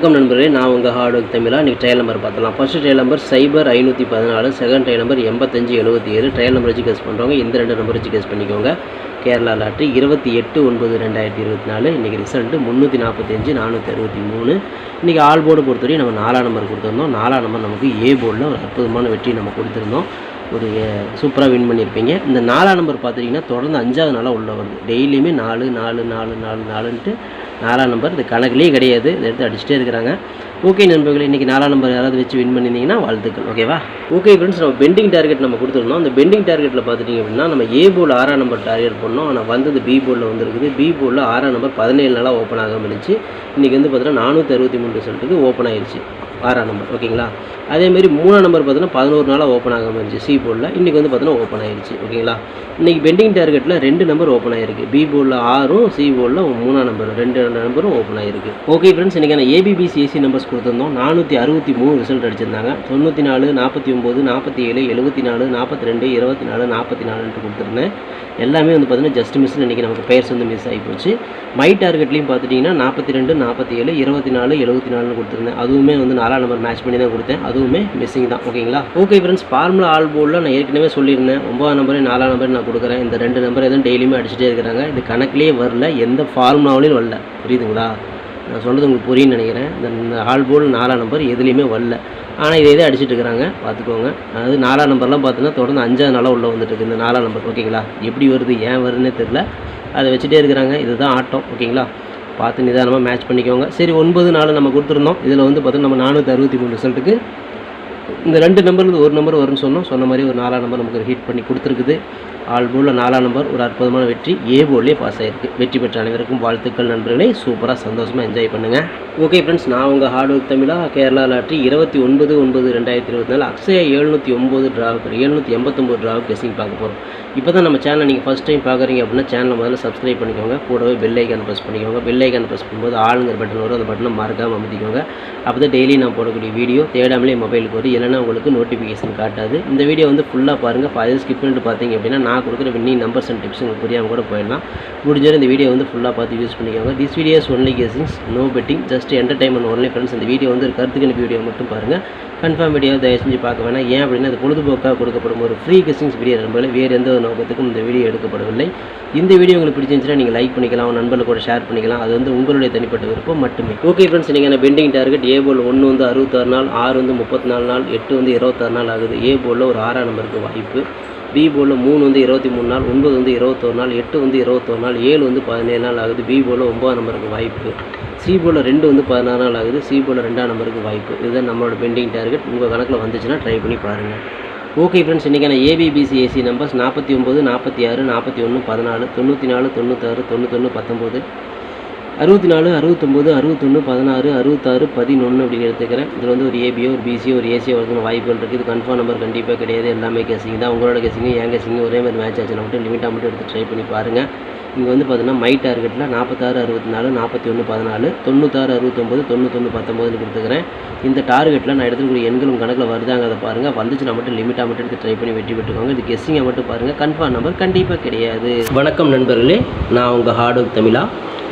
வணக்கம் நண்பர்களே நான் உங்கள் ஹார்ட் ஒர்க் தமிழா. இன்றைக்கி ட்ரையல் நம்பர் பார்த்தலாம் ஃபஸ்ட்டு ட்ரையல் நம்பர் சைபர் ஐநூற்றி பதினாலு செகண்ட் ட்ரையல் நம்பர் எண்பத்தஞ்சு எழுபத்தி ஏழு ட்ரையல் நம்பர் வச்சு கெஸ் பண்ணுறவங்க இந்த ரெண்டு நம்பர் வச்சு கெஸ் பண்ணிக்கோங்க. கேரளா லாட்ரி இருபத்தி எட்டு ஒன்பது ரெண்டாயிரத்தி இருபத்தி நாலு இன்றைக்கி ரிசல்ட்டு முந்நூற்றி நாற்பத்தஞ்சு நானூற்றி அறுபத்தி மூணு இன்றைக்கி ஆல் போர்டு பொறுத்தவரையும் நம்ம நாலாம் நம்பர் கொடுத்துருந்தோம். நாலாம் நம்பர் நமக்கு ஏ போர்டில் ஒரு அற்புதமான வெற்றி நம்ம கொடுத்துருந்தோம். ஒரு சூப்பராக வின் பண்ணியிருப்பீங்க. இந்த நாலாம் நம்பர் பார்த்துட்டிங்கன்னா தொடர்ந்து அஞ்சாவது நாளாக உள்ள வருது. டெய்லியுமே நாலு நாலு நாலு நாலு நாலுன்ட்டு நாலாம் நம்பர் இந்த கணக்குலேயே கிடையாது. இதை எடுத்து அடிச்சுட்டே இருக்கிறாங்க. ஓகே நண்பர்கள் இன்றைக்கி நாலாம் நம்பர் யாராவது வச்சு வின் பண்ணியிருந்தீங்கன்னா வாழ்த்துக்கள் ஓகேவா? ஓகே ஃப்ரெண்ட்ஸ் நம்ம பெண்டிங் டார்கெட் நம்ம கொடுத்துருந்தோம் அந்த பெண்டிங் டார்கெட்டில் பார்த்துட்டிங்க அப்படின்னா நம்ம ஏ போல் ஆறாம் நம்பர் டார்கெட் பண்ணோம். ஆனால் வந்தது பி போலில் வந்துருக்குது. பி போலில் ஆறாம் நம்பர் பதினேழு நாளாக ஓப்பன் ஆகாமல் இருந்துச்சு. இன்றைக்கி வந்து பார்த்தீங்கன்னா நானூற்றி அறுபத்தி மூணு ரிசல்ட்டுக்கு ஓப்பன் ஆயிடுச்சு ஆறாம் நம்பர் ஓகேங்களா? அதேமாரி மூணாம் நம்பர் பார்த்தீங்கன்னா பதினோரு நாளாக ஓப்பன் ஆகாமல் இருந்துச்சு சி போர்டில் இன்றைக்கி வந்து பார்த்தீங்கன்னா ஓப்பன் ஆயிடுச்சு ஓகேங்களா? இன்றைக்கி பெண்டிங் டார்கெட்டில் ரெண்டு நம்பர் ஓப்பன் ஆயிருக்கு. பி போர்டில் ஆறும் சி போர்டில் மூணாம் நம்பர் ரெண்டு நம்பரும் ஓப்பன் ஆயிருக்கு. ஓகே ஃப்ரெண்ட்ஸ் இன்றைக்கான ஏபிபிசி ஏசி கொடுத்துருந்தோம். நானூற்றி அறுபத்தி மூணு ரிசல்ட் அடிச்சிருந்தாங்க. தொண்ணூற்றி நாலு நாற்பத்தி ஒம்பது நாற்பத்தி ஏழு எழுபத்தி நாலு நாற்பத்தி ரெண்டு இருபத்தி நாலு நாற்பத்தி நாலுன்ட்டு கொடுத்துருந்தேன். எல்லாமே வந்து பார்த்தீங்கன்னா ஜஸ்ட் மிஸ்ஸில் இன்றைக்கி நமக்கு பெயர்ஸ் வந்து மிஸ் ஆகி போச்சு. மை டார்கெட்லையும் பார்த்துட்டிங்கன்னா நாற்பத்தி ரெண்டு நாற்பத்தி ஏழு இருபத்தி நாலு எழுபத்தி நாலுன்னு கொடுத்துருந்தேன். அதுவுமே வந்து நாலாம் நம்பர் மேட்ச் பண்ணி தான் கொடுத்தேன். அதுவுமே மிஸ்ஸிங் தான். ஓகேங்களா? ஓகே ஃப்ரெண்ட்ஸ் ஃபார்முலா ஆல் போர்டில் நான் ஏற்கனவே சொல்லியிருந்தேன். ஒன்பதாம் நம்பரையும் நாலாம் நம்பர் நான் கொடுக்குறேன். இந்த ரெண்டு நம்பர் எதுவும் டெய்லியுமே அடிச்சுட்டே இருக்கிறாங்க. இது கணக்குலேயே வரல. எந்த ஃபார்முலாவிலையும் வரல. புரியுதுங்களா? நான் சொல்கிறது உங்களுக்கு புரியும்னு நினைக்கிறேன். இந்த ஹால் போல் நாலாம் நம்பர் எதுலேயுமே வரல. ஆனால் இதை தான் அடிச்சிட்டு இருக்கிறாங்க பார்த்துக்கோங்க. அதாவது நாலாம் நம்பர்லாம் பார்த்தீங்கன்னா தொடர்ந்து அஞ்சாவது நாளாக உள்ளே வந்துட்டு இருக்கு இந்த நாலாம் நம்பர் ஓகேங்களா எப்படி வருது ஏன் வருதுன்னே தெரில அதை வச்சுட்டே இருக்கிறாங்க. இதுதான் ஆட்டம். ஓகேங்களா பார்த்து நிதானமாக மேட்ச் பண்ணிக்கோங்க. சரி ஒன்பது நாலு நம்ம கொடுத்துருந்தோம். இதில் வந்து பார்த்தீங்கன்னா நம்ம நானூற்றி அறுபத்தி மூணு ரிசல்ட்டுக்கு இந்த ரெண்டு நம்பர்லேருந்து ஒரு நம்பர் வரும்னு சொன்னோம். சொன்ன மாதிரி ஒரு நாலாம் நம்பர் நமக்கு ஹீட் பண்ணி கொடுத்துருக்குது. ஆல் போலில் நாலாம் நம்பர். ஒரு அற்புதமான வெற்றி. ஏ போர்டிலே பாஸ் ஆகிருக்கு வெற்றி பெற்ற அனைவருக்கும் வாழ்த்துக்கள் நண்பர்களே. சூப்பராக சந்தோஷமாக என்ஜாய் பண்ணுங்கள் ஓகே ஃப்ரெண்ட்ஸ் நான் உங்கள் ஹார்ட் ஒர்க் தமிழாக கேரளா லாட்ரி இருபத்தி ஒன்பது ஒன்பது ரெண்டாயிரத்தி இருபத்தி நாலு அக்ஷயா எழுநூற்றி ஒம்பது ட்ராவுக்கு எழுநூற்றி எண்பத்தொம்பது ட்ராவுக்கு கெஸிங் பார்க்க போகிறோம் இப்போ தான் நம்ம சேனலை நீங்கள் ஃபஸ்ட் டைம் பார்க்குறீங்க அப்படின்னா சேனலை முதல்ல சப்ஸ்கிரைப் பண்ணிக்கோங்க. கூடவே பெல் ஐக்கான் ப்ரெஸ் பண்ணிக்கோங்க. பெல் ஐக்கான் ப்ரெஸ் பண்ணும்போது ஆளுங்கிற பட்டன் வரும். அந்த பட்டனை மறக்காமல் அமைதிக்கோங்க அப்போ தான் டெய்லி நான் போடக்கூடிய வீடியோ தேடாமலே மொபைலுக்கு வரும் இல்லைன்னா உங்களுக்கு நோட்டிஃபிகேஷன் காட்டாது. இந்த வீடியோ வந்து ஃபுல்லாக பாருங்கள் ஃபைவ் ஸ்கிப் பண்ணிட்டு பார்த்தீங்க அப்படின்னா நான் கொடுக்குற வின்னிங் நம்பர்ஸ் அண்ட் டிப்ஸ் உங்களுக்கு புரியாமல் கூட போயிடலாம். முடிஞ்சாலும் இந்த வீடியோ வந்து ஃபுல்லாக பார்த்து யூஸ் பண்ணிக்கோங்க. This videos only guessings no betting just entertainment only friends இந்த வீடியோ வந்து ஒரு கருத்துக்கு வீடியோ மட்டும் பாருங்கள் கன்ஃபார்ம் வீடியோ தயவு செஞ்சு பார்க்க வேணாம். ஏன் அப்படின்னா அது பொழுதுபோக்காக கொடுக்கப்படும் ஒரு ஃப்ரீ கெஸ்டிங்ஸ் வீடியோ நம்பளை வேறு எந்த ஒரு நோக்கத்துக்கும் இந்த வீடியோ எடுக்கப்படவில்லை. இந்த வீடியோ உங்களுக்கு பிடிச்சிருந்துச்சுன்னா நீங்கள் லைக் பண்ணிக்கலாம். உங்கள் நண்பர்கள் கூட ஷேர் பண்ணிக்கலாம். அது வந்து உங்களுடைய தனிப்பட்ட விருப்பம் மட்டுமே. ஓகே ஃப்ரெண்ட்ஸ் நீங்கள் பெண்டிங் டார்கெட் ஏ போல் ஒன்று வந்து அறுபத்தாறு நாள் ஆறு வந்து முப்பத்தி நாலு நாள் எட்டு வந்து இருபத்தாறு நாள் ஆகுது. ஏ போலில் ஒரு ஆறாம் நம்பருக்கு வாய்ப்பு. பி போலில் மூணு வந்து இருபத்தி மூணு நாள் ஒன்பது வந்து இருபத்தொரு நாள் எட்டு வந்து இருபத்தொரு நாள் ஏழு வந்து பதினேழு நாள் ஆகுது. பி போலில் ஒம்பது நம்பருக்கு வாய்ப்பு. சி போலில் ரெண்டு வந்து பதினாறு நாள் ஆகுது. சி போலில் ரெண்டாம் நம்பருக்கு வாய்ப்பு. இதுதான் நம்மளோட பெண்டிங் டார்கெட் உங்கள் கணக்கில் வந்துச்சுன்னா ட்ரை பண்ணி பாருங்கள் ஓகே ஃப்ரெண்ட்ஸ் இன்றைக்கான ஏபிபிசி ஏசி நம்பர்ஸ் நாற்பத்தி ஒம்பது நாற்பத்தி ஆறு நாற்பத்தி ஒன்று பதினாலு தொண்ணூற்றி நாலு தொண்ணூற்றாறு தொண்ணூத்தொன்று பத்தொம்போது அறுபத்தி நாலு அறுபத்தொம்போது அறுபத்தொன்று பதினாறு அறுபத்தாறு பதினொன்று அப்படின்னு எடுத்துக்கிறேன். இதில் வந்து ஒரு ஏபியோ ஒரு பிசியோ ஒரு ஏசியோ வரதுக்கு வாய்ப்புகள் இருக்குது இது கன்ஃபார்ம் நம்பர் கண்டிப்பாக கிடையாது. எல்லாமே கேசிங்க தான். உங்களோட கேசிங்க என் கேசிங்க ஒரே மாதிரி மேட்ச் ஆச்சுன்னா மட்டும் லிமிட்டாக மட்டும் எடுத்து ட்ரை பண்ணி பாருங்கள் இங்கே வந்து பார்த்தீங்கன்னா மை டார்கெட்டில் நாற்பத்தாறு அறுபத்தி நாலு நாற்பத்தி ஒன்று பதினாலு தொண்ணூத்தாறு அறுபத்தொம்போது தொண்ணூத்தொன்று பத்தொம்போதுன்னு கொடுத்துக்கிறேன். இந்த டார்கெட்டில் நான் எடுத்துக்கூடிய எண்களும் கணக்கில் வருதாங்கிறத பாருங்கள் வந்துச்சுன்னா மட்டும் லிமிட்டாக மட்டும் எடுத்து ட்ரை பண்ணி வெற்றி பெற்றுக்கோங்க. இது கெஸ்ஸிங்கை மட்டும் பாருங்கள் கன்ஃபார்ம் நம்பர் கண்டிப்பாக கிடையாது. வணக்கம் நண்பர்களே. நான் உங்கள் ஹார்ட் ஒர்க் தமிழா.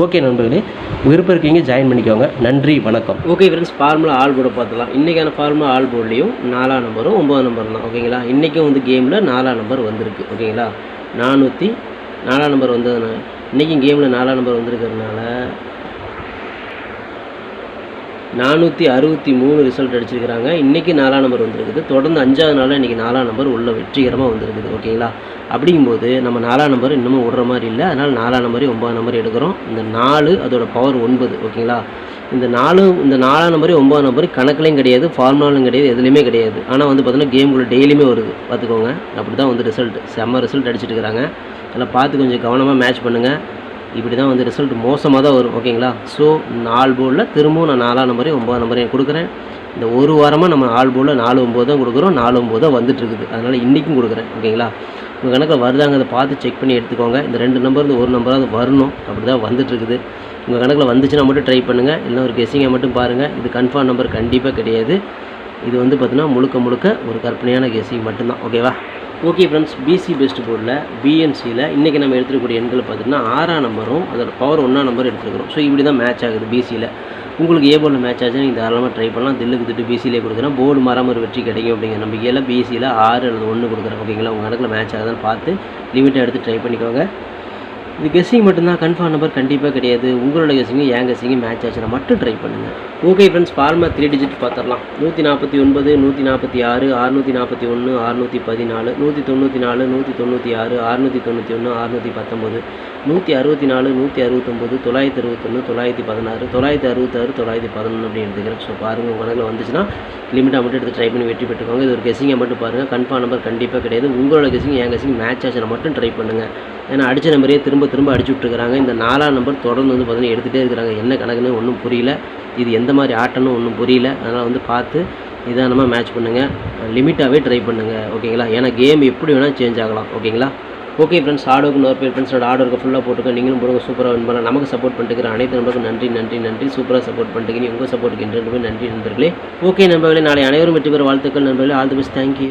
ஓகே நண்பர்களே விருப்பம் இருக்கீங்க ஜாயின் பண்ணிக்கோங்க. நன்றி வணக்கம். ஓகே ஃப்ரெண்ட்ஸ் ஃபார்முலா ஆல் போர்டை பார்த்துலாம் இன்றைக்கான ஃபார்முலா ஆல் போர்ட்லேயும் நாலாம் நம்பரும் ஒம்பது நம்பர் தான் ஓகேங்களா இன்றைக்கும் வந்து கேமில் நாலாம் நம்பர் வந்திருக்கு ஓகேங்களா நானூற்றி நாலாம் நம்பர் வந்ததுனால இன்றைக்கும் கேமில் நாலாம் நம்பர் வந்திருக்கிறதுனால நானூற்றி அறுபத்தி மூணு ரிசல்ட் அடிச்சிருக்கிறாங்க. இன்றைக்கி நாலாம் நம்பர் வந்திருக்குது. தொடர்ந்து அஞ்சாவது நாளில் இன்றைக்கி நாலாம் நம்பர் உள்ள வெற்றிகரமாக வந்திருக்குது. ஓகேங்களா? அப்படிங்கும்போது நம்ம நாலாம் நம்பர் இன்னமும் விடுற மாதிரி இல்லை. அதனால் நாலாம் நம்பரே ஒம்பது நம்பர் எடுக்கிறோம். இந்த நாலு அதோட பவர் ஒன்பது. ஓகேங்களா? இந்த நாலு இந்த நாலாம் நம்பரே ஒம்பது நம்பர் கணக்குலையும் கிடையாது ஃபார்முலாலும் கிடையாது எதுலேயுமே கிடையாது. ஆனால் வந்து பார்த்தீங்கன்னா கேம்குள்ளே டெய்லியுமே வருது. பார்த்துக்கோங்க அப்படி தான் வந்து ரிசல்ட் செம்ம ரிசல்ட் அடிச்சிட்டு இருக்கிறாங்க. அதெல்லாம் பார்த்து கொஞ்சம் கவனமாக மேட்ச் பண்ணுங்கள் இப்படி தான் வந்து ரிசல்ட் மோசமாக தான் வரும் ஓகேங்களா ஸோ நாலு போர்டில் திரும்பவும் நான் நாலாம் நம்பரையும் ஒம்பது நம்பரையும் கொடுக்குறேன். இந்த ஒரு வாரமாக நம்ம நாலு போர்டில் நாலு ஒம்பது தான் கொடுக்குறோம் நாலு ஒம்பது தான் வந்துட்டு இருக்குது அதனால் இன்றைக்கும் கொடுக்குறேன் ஓகேங்களா உங்கள் கணக்கில் வருதாங்க அதை பார்த்து செக் பண்ணி எடுத்துக்கோங்க. இந்த ரெண்டு நம்பர்லேருந்து ஒரு நம்பராக வரணும் அப்படி தான் வந்துட்டுருக்குது. உங்கள் கணக்கில் வந்துச்சுன்னா மட்டும் ட்ரை பண்ணுங்கள் இல்லை ஒரு கெஸிங்கை மட்டும் பாருங்கள் இது கன்ஃபார்ம் நம்பர் கண்டிப்பாக கிடையாது. இது வந்து பார்த்தீங்கன்னா முழுக்க முழுக்க ஒரு கற்பனையான கெஸிங் மட்டும்தான் ஓகேவா ஓகே ஃப்ரெண்ட்ஸ் பிசி பெஸ்ட் போர்டில் பிஎன்சியில் இன்றைக்கி நம்ம எடுத்துக்கூடிய எண்கள் பார்த்திங்கன்னா ஆறாம் நம்பரும் அதோட பவர் ஒன்றாம் நம்பர் எடுத்துருக்கிறோம். ஸோ இப்படி தான் மேட்ச் ஆகுது பிசியில் உங்களுக்கு ஏ போர்டில் மேட்ச் ஆச்சுன்னா நீங்கள் தாராளமாக ட்ரை பண்ணலாம். தில்லுக்கு திட்டு பிசியிலே கொடுக்குறேன். போர்டு மரம் ஒரு வெற்றி கிடைக்கும் அப்படிங்கிற நம்பிக்கையில் பிசியில் ஆறு அல்லது ஒன்று கொடுக்குறேன். ஓகேங்களா உங்கள் கணக்கில் மேட்ச் ஆகுதான்னு பார்த்து லிமிட்டாக எடுத்து ட்ரை பண்ணிக்கோங்க. இது கெஸ்ஸிங் மட்டும்தான் கன்ஃபார்ம் நம்பர் கண்டிப்பாக கிடையாது. உங்களோட கெஸ்ஸிங்கும் என் கெஸ்ஸிங்கும் மேட்ச் ஆச்சுன்னா மட்டும் ட்ரை பண்ணுங்கள் ஓகே ஃப்ரெண்ட்ஸ் ஃபார்மா த்ரீ டிஜிட் பார்த்துடலாம் நூற்றி நாற்பத்தி ஒன்பது நூற்றி நாற்பத்தி ஆறு அறுநூற்றி நாற்பத்தி ஒன்று அறுநூற்றி பதினாலு நூற்றி தொண்ணூற்றி நாலு நூற்றி தொண்ணூற்றி ஆறு அறுநூற்றி தொண்ணூற்றி ஒன்று அறுநூற்றி பத்தொம்பது நூற்றி அறுபத்தி நாலு நூற்றி அறுபத்தொம்போது தொள்ளாயிரத்தி அறுபத்தொன்று தொள்ளாயிரத்தி பதினாறு தொள்ளாயிரத்தி அறுபத்தாறு தொள்ளாயிரத்தி பதினொன்று அப்படின்னு எடுத்துக்கிறேன். ஸோ பாருங்கள் உங்கள் கணக்கில் வந்துச்சுன்னா லிமிட்டாக மட்டும் எடுத்து ட்ரை பண்ணி வெற்றி பெற்றுக்கோங்க. இது ஒரு கெஸிங்கை மட்டும் பாருங்கள் கன்ஃபார்ம் நம்பர் கண்டிப்பாக கிடையாது. உங்களோட கெஸிங் என் கெஸிங் மேட்ச் ஆச்சுன்னா மட்டும் ட்ரை பண்ணுங்கள் ஏன்னா அடித்த நம்பரே திரும்ப திரும்ப அடிச்சு விட்டுருக்காங்க இந்த நாலாம் நம்பர் தொடர்ந்து வந்து பார்த்தீங்கன்னா எடுத்துகிட்டே இருக்கிறாங்க. என்ன கணக்குன்னு ஒன்றும் புரியல. இது எந்த மாதிரி ஆட்டம்னு ஒன்றும் புரியல. அதனால் வந்து பார்த்து நிதானமாக மேட்ச் பண்ணுங்கள் லிமிட்டாகவே ட்ரை பண்ணுங்கள் ஓகேங்களா ஏன்னா கேம் எப்படி வேணால் சேஞ்ச் ஆகலாம். ஓகேங்களா ஓகே ஃப்ரெண்ட்ஸ் ஆடோக்கு இன்னொரு பேர் ஃப்ரெண்ட்ஸோட ஆர்டருக்கு ஃபுல்லாக போட்டுக்க நீங்களும் போடுங்க சூப்பராக வின் பண்ணலாம். நமக்கு சப்போர்ட் பண்ணிட்டு அனைத்து நம்பருக்கும் நன்றி நன்றி நன்றி. சூப்பராக சப்போர்ட் பண்ணிட்டு உங்கள் சப்போர்ட்டுக்கு என்று நன்றி நண்பர்களே. ஓகே நண்பர்களே நாளை அனைவரும் வெற்றி பெற வாழ்த்துக்கள் நண்பர்களே. All the best thank you